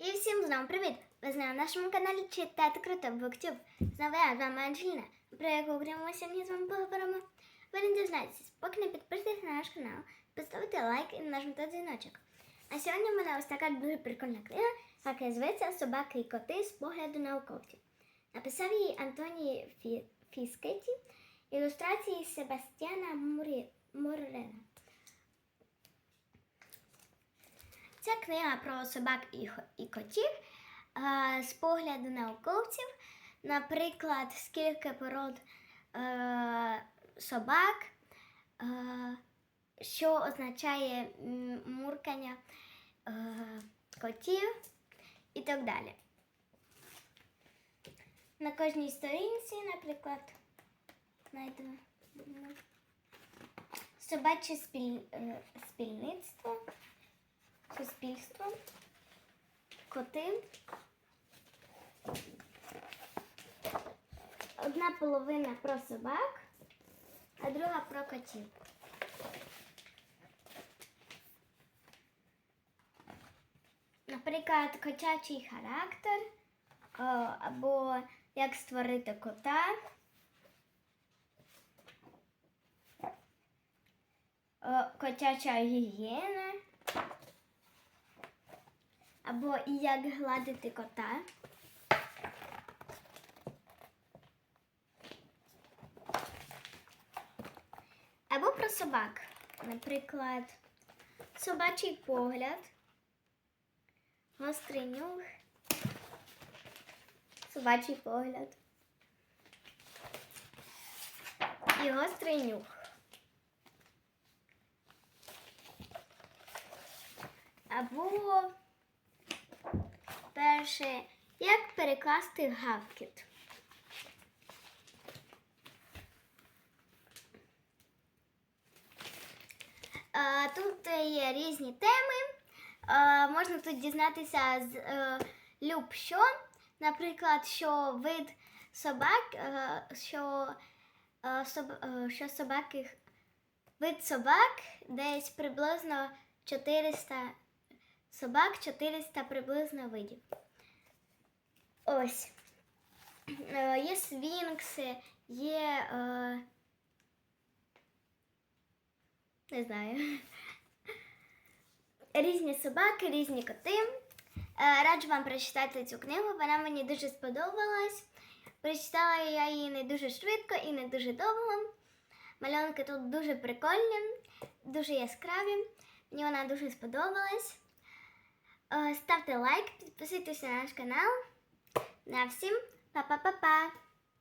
І всім знову привіт! Ви на нашому каналі Читати Круто Буктюб. Знову я, з вами Анджеліна. Про яку окремо сьогодні з вами поговоримо. Ви не дізнаєтесь, поки не підписуйтесь на наш канал, поставте лайк і нажмете дзвіночок. А сьогодні в мене ось така дуже прикольна книга, яка зветься Собаки і коти з погляду науковців. Написав її Антоній Фі... Фіскеті, ілюстрації Себастьяна Мурі... Мурена. Ця книга про собак і, котів е, з погляду науковців, наприклад, скільки пород е, собак, е, що означає муркання котів і так далі. На кожній сторінці, наприклад, знайду м, собаче спіль, спільництво суспільство, коти. Одна половина про собак, а друга про котів. Наприклад, котячий характер або як створити кота. Котяча гігієна. Або і як гладити кота. Або про собак. Наприклад, собачий погляд, гострий нюх, собачий погляд і гострий нюх. Або перше, як перекласти гавкіт. Е, Тут є різні теми. Е, Можна тут дізнатися з е, люб що. Наприклад, що вид собак, що, що собаки, вид собак десь приблизно 400 собак, 400 приблизно видів. Ось. Е, Є свінкси, є. Е, не знаю. Різні собаки, різні коти. Е, Раджу вам прочитати цю книгу. Вона мені дуже сподобалась. Прочитала я її не дуже швидко і не дуже довго. Малюнки тут дуже прикольні, дуже яскраві. Мені вона дуже сподобалась. Е, Ставте лайк, підписуйтесь на наш канал. На всім па-па-па-па!